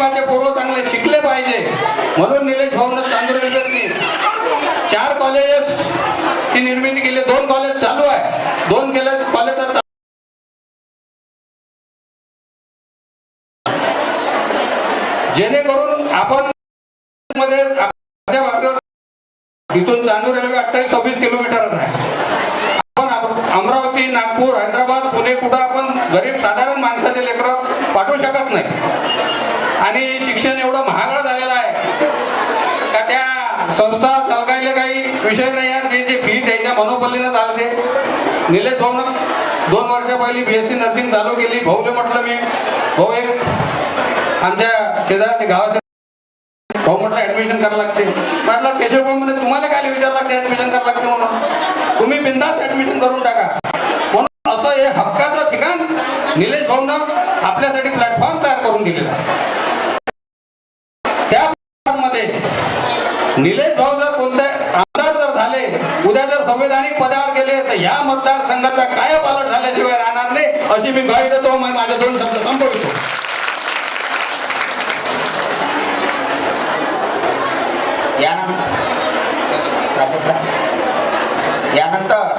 गोरगरिबाचे पूर्व चांगले शिकले पाहिजे. म्हणून निलेश भाऊन चांदुरेकरनी चार कॉलेजेस ची निर्मिती केली. दोन कॉलेज चालू आहे. दोन केले कॉलेज जेणेकरून आपण मध्ये आपल्या इथून चांदूर रेल्वे अठ्ठावीस सव्वीस हैदराबाद कुठं आपण गरीब साधारण माणसाचे लेकरं पाठवू शकत नाही. आणि शिक्षण एवढं महागडं झालेलं आहे. का त्या संस्था चालकायला काही विषय नाही यार ते जे फी त्यांच्या मनोबलीनं चालते. निले दोन दोन वर्षा पहिली बी एस सी नर्सिंग चालू केली. भाऊले म्हटलं मी भाऊ एक आमच्या शेजारच्या गावाच्या भाऊ म्हटलं ऍडमिशन करावं लागते. म्हटलं केशव भाऊ म्हणजे तुम्हाला काय विचार लागते ऍडमिशन करावं लागते म्हणून? तुम्ही बिंदास ऍडमिशन करून टाका. म्हणून असं हे हक्क निलेश भाऊनं आपल्यासाठी प्लॅटफॉर्म तयार करून दिलेला त्या मध्ये निलेश भाऊ जर कोणत्या आमदार जर झाले उद्या जर संवैधानिक पदावर गेले तर या मतदारसंघाचा काय पालट झाल्याशिवाय राहणार नाही अशी मी ग्वाही देतो मग माझे दोन शब्द संपवितो. यानंतर यानंतर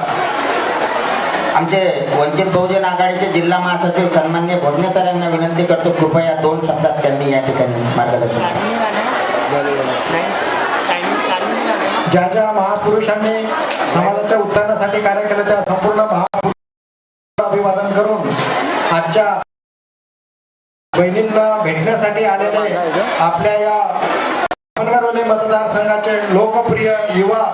आमचे वंचित बहुजन आघाडीचे जिल्हा महासचिव सन्मान्य भोजनेकर यांना विनंती करतो कृपया दोन शब्दात त्यांनी या ठिकाणी मार्गदर्शन. ज्या ज्या महापुरुषांनी समाजाच्या उत्थानासाठी कार्य केलं त्या संपूर्ण महापुरुषांना अभिवादन करून आजच्या बहिणींना भेटण्यासाठी आलेले आपल्या या मतदारसंघाचे लोकप्रिय युवा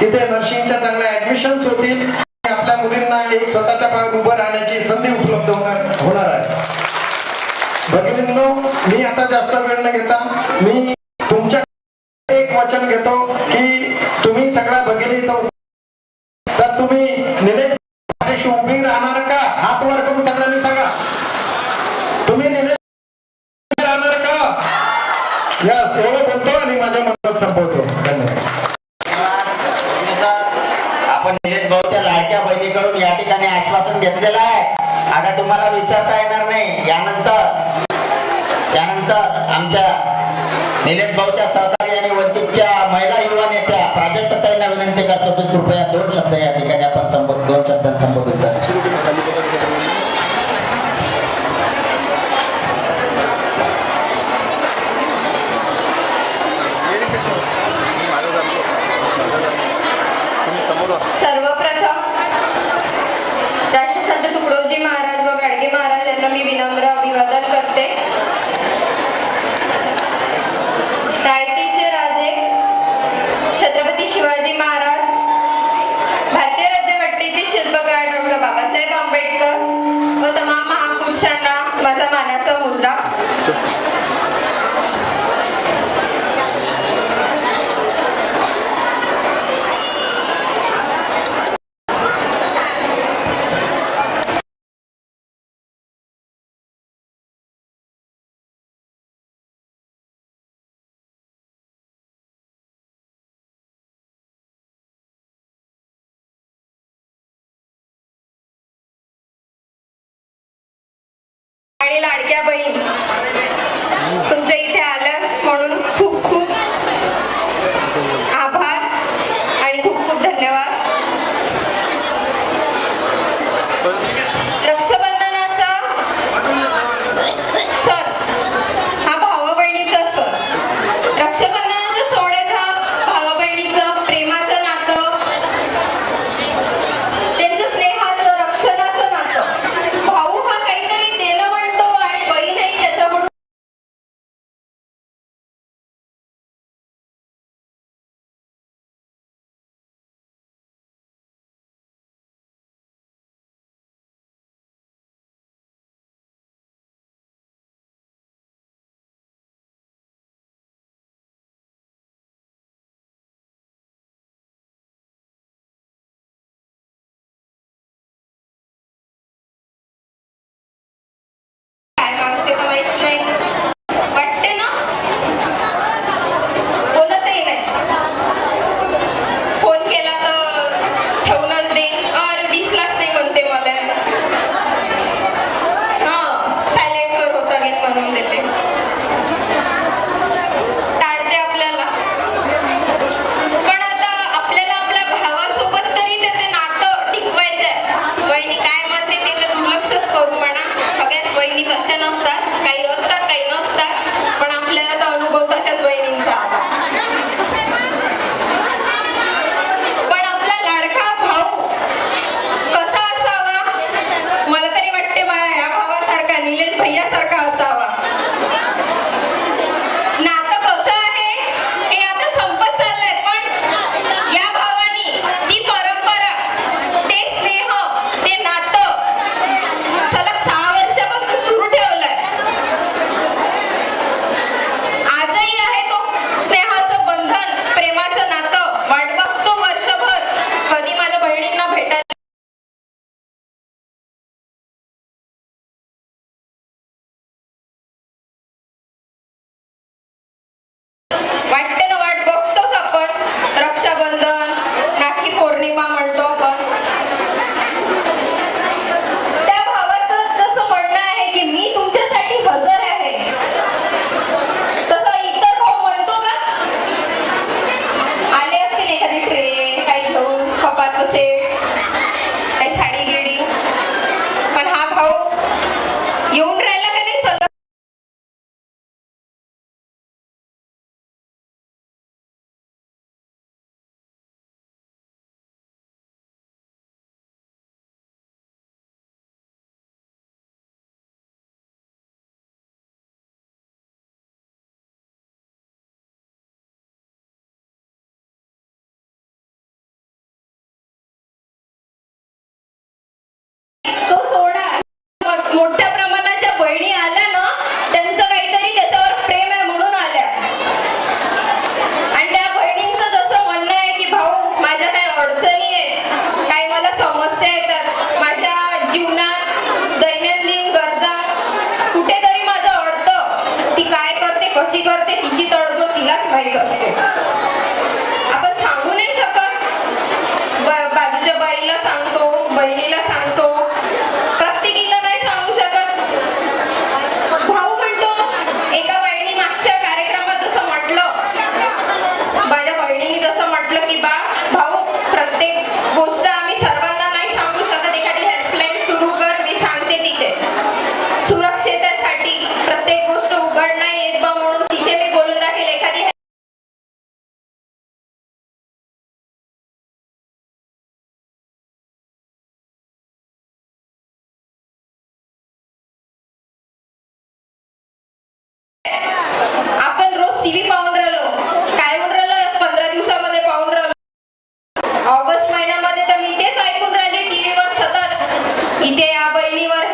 तिथे नर्सिंगच्या चांगल्या ऍडमिशन्स होतील. आणि आपल्या मुलींना एक स्वतःच्या पायावर उभं राहण्याची संधी उपलब्ध होणार होणार आहे. भगिनींनो मी आता जास्त वेळ न घेता मी तुमच्या एक वचन घेतो की तुम्ही सगळ्या भगिनी इथं तर तुम्ही निलेश पाठीशी उभी राहणार का हात वर करून सगळ्यांनी सांगा तुम्ही निलेश उभी राहणार का यस एवढं बोलतो आणि माझ्या मनात संपवतो धन्यवाद आपण निलेश भाऊच्या करून या ठिकाणी आश्वासन घेतलेलं आहे. आता तुम्हाला विसरता येणार नाही. यानंतर यानंतर आमच्या निलेश भाऊच्या सहकारी आणि वंचितच्या महिला युवा नेत्या प्राजक्ताईंना विनंती करतो की कृपया दोन शब्द या ठिकाणी आपण संबोध दोन शब्दात संबोधित करा. महाराज व गाडगे महाराज यांना मी विनम्र अभिवादन करते. आणि लाडक्या बहीण तुमच्या इथे आलं आपण रोज टीव्ही पाहून राहिलो. काय होऊन राहिलं? पंधरा दिवसामध्ये पाहून राहिलो. ऑगस्ट महिन्यामध्ये तर मी तेच ऐकून राहिले टीव्हीवर सतत. इथे या बहिणीवर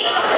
Yeah.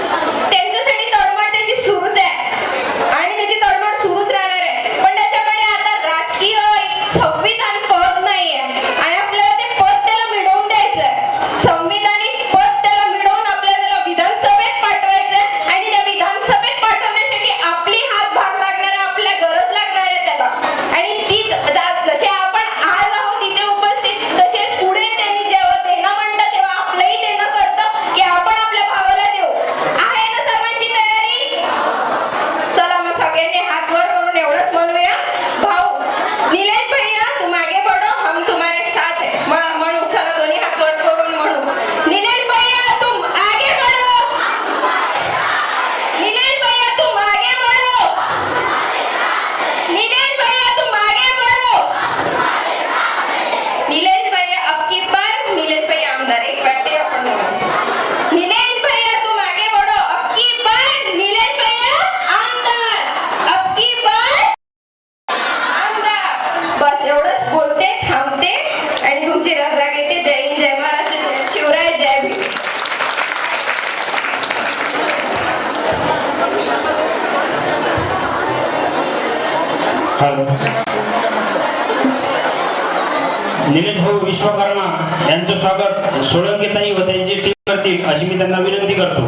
हॅलो निलेश भाऊ विश्वकर्मा यांचं स्वागत सोळंकीताई व त्यांची टीम करतील अशी मी त्यांना विनंती करतो.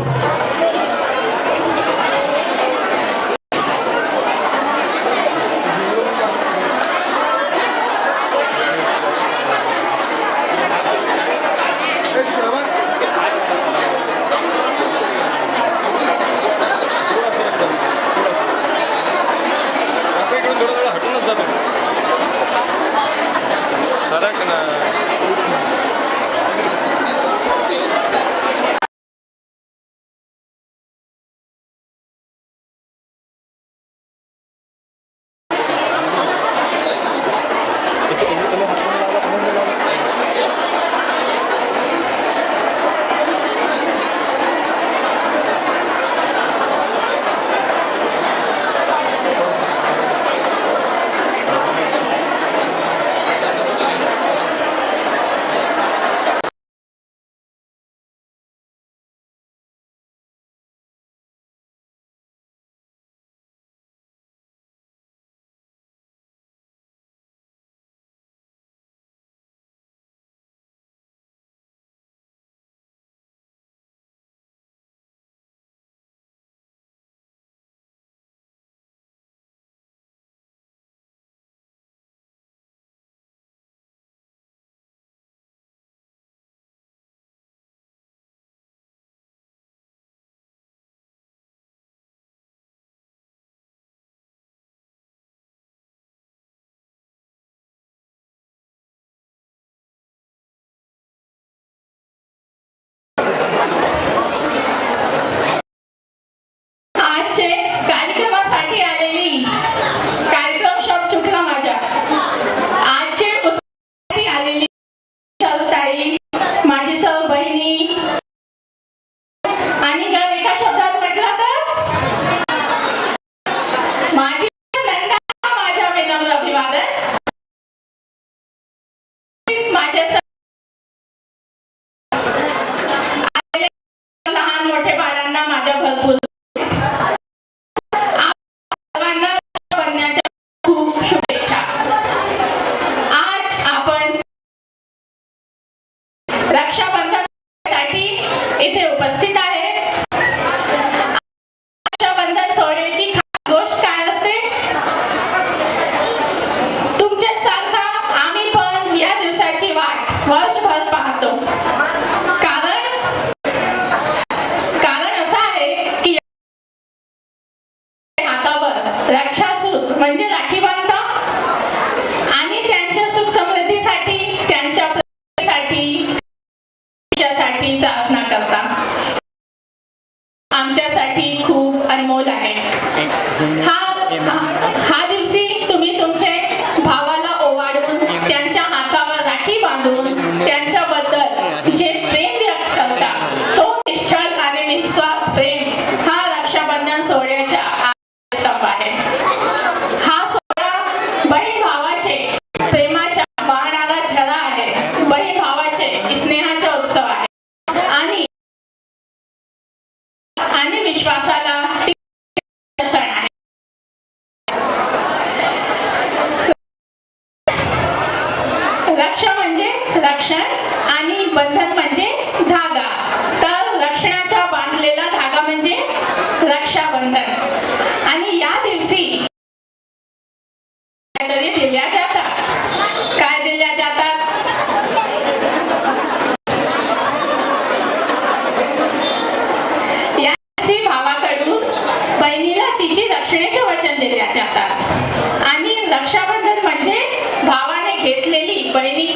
but it needs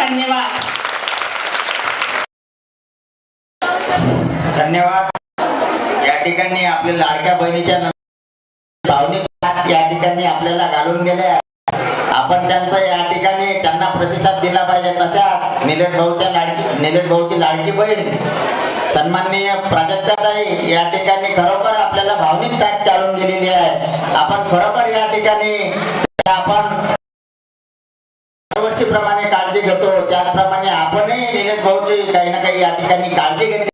धन्यवाद. धन्यवाद. या ठिकाणी आपल्या लाडक्या बहिणीच्या नंतर भावनिक या ठिकाणी आपल्याला घालून गेले आपण त्यांचा या ठिकाणी त्यांना प्रतिसाद दिला पाहिजे. तशा निलेश भाऊच्या लाडकी निलेश भाऊची लाडकी बहीण सन्माननीय प्राजक्ताताई या ठिकाणी खरोखर आपल्याला भावनिक साथ चालून गेलेली आहे. आपण खरोखर या ठिकाणी आपण दरवर्षीप्रमाणे काळजी घेतो. त्याचप्रमाणे आपणही निलेश भाऊची काही ना काही या ठिकाणी काळजी घेतली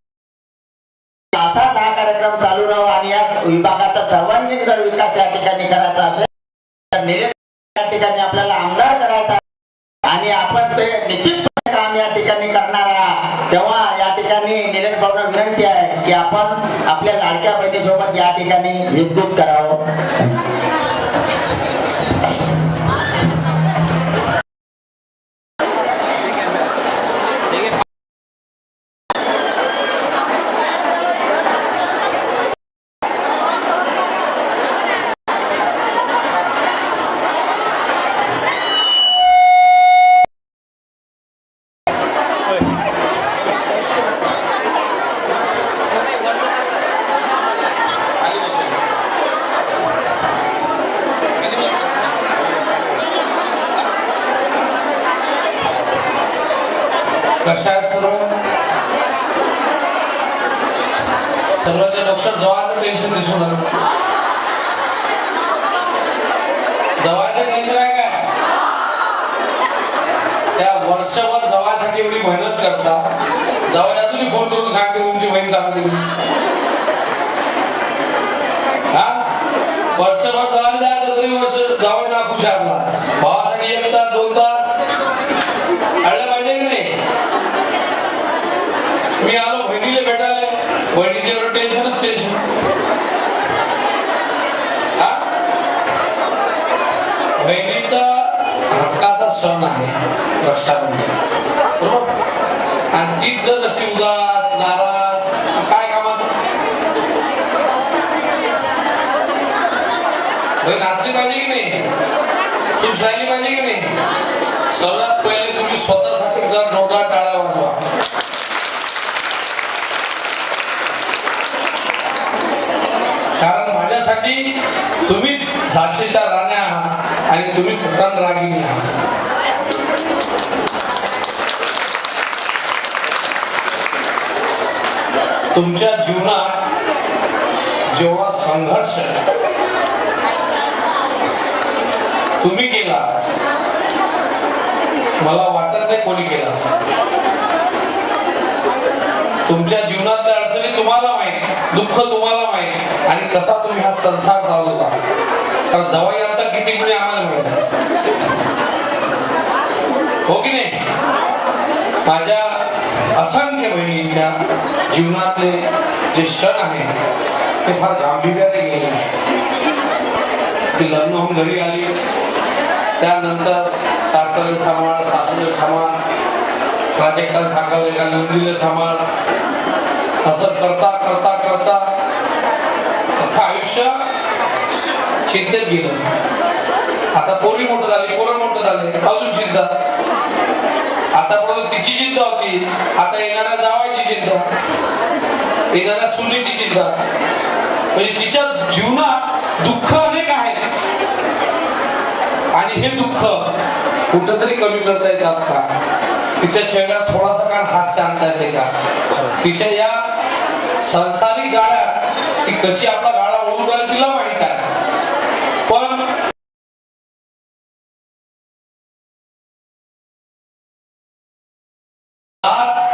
असाच हा कार्यक्रम चालू राहावा आणि या विभागाचा सर्वांगीण जर विकास या ठिकाणी करायचा असेल तर निलेश या ठिकाणी आपल्याला आमदार करायचा आणि आपण ते निश्चितपणे काम या ठिकाणी करणार आहात. तेव्हा या ठिकाणी निलेश भाऊला विनंती आहे की आपण आपल्या लाडक्या बहिणीसोबत या ठिकाणी विद्युत करावं. कशा आहेत सर्व सर्वांच्या डॉक्टर जवळचं टेन्शन दिसून आलं. जवळचं टेन्शन आहे का? त्या वर्षभर जवळसाठी एवढी मेहनत करता. जवळ अजूनही फोन करून सांगते तुमची बहीण चांगली हा? वर्षभर जवळ जायचं तरी वर्ष जवळ ना हुशारला भावासाठी एक तास दोन तास अडलं पाहिजे की नाही मी आलो बहिणीला भेटायला एवढं टेन्शनच टेन्शन हा? बहिणीचा हक्काचा सण आहे रक्षाबंधन. बरोबर? आणि तीच जर अशी उदास नाराज काय कामाचं? बहीण असली पाहिजे की नाही? खुश राहिली पाहिजे की नाही? सर्वात पहिले तुम्ही स्वतःसाठी जर नोटा टाळा झाशीच्या राण्या आहात आणि तुम्ही स्वतः रागिनी आहात. तुमच्या जीवनात जेव्हा संघर्ष तुम्ही केला मला वाटत नाही कोणी केला असं तुमच्या जीवनातल्या अडचणी तुम्हाला माहीत दुःख तुम्हाला माहीत आणि कसा तुम्ही हा संसार चालवता? आहात जवाई आमचा किती म्हणजे आम्हाला मिळत हो की नाही? माझ्या असंख्य बहिणींच्या जीवनातले जे क्षण आहे ते फार गांभीर्याने गेले. ती लग्न होऊन घरी आली. त्यानंतर सासऱ्याला सांभाळ सासूला सांभाळ. प्राजक्ताला सांगावं एका नंदीला सांभाळ. असं करता करता करता. अख्खं आयुष्य चिंतेत गेलं. आता पोरी मोठं झाली पोरं मोठं झाले. अजून चिंता आतापर्यंत तिची चिंता होती. आता येणाऱ्या जावायची चिंता येणाऱ्या सुनेची चिंता म्हणजे तिच्या जीवनात दुःख अनेक आहेत. आणि हे दुःख कुठंतरी कमी करता येतात का? तिच्या चेहऱ्यात थोडासा काळ हास्य आणता येते का? तिच्या या संसारिक गाळ्यात ती कशी आपला गाळा 아!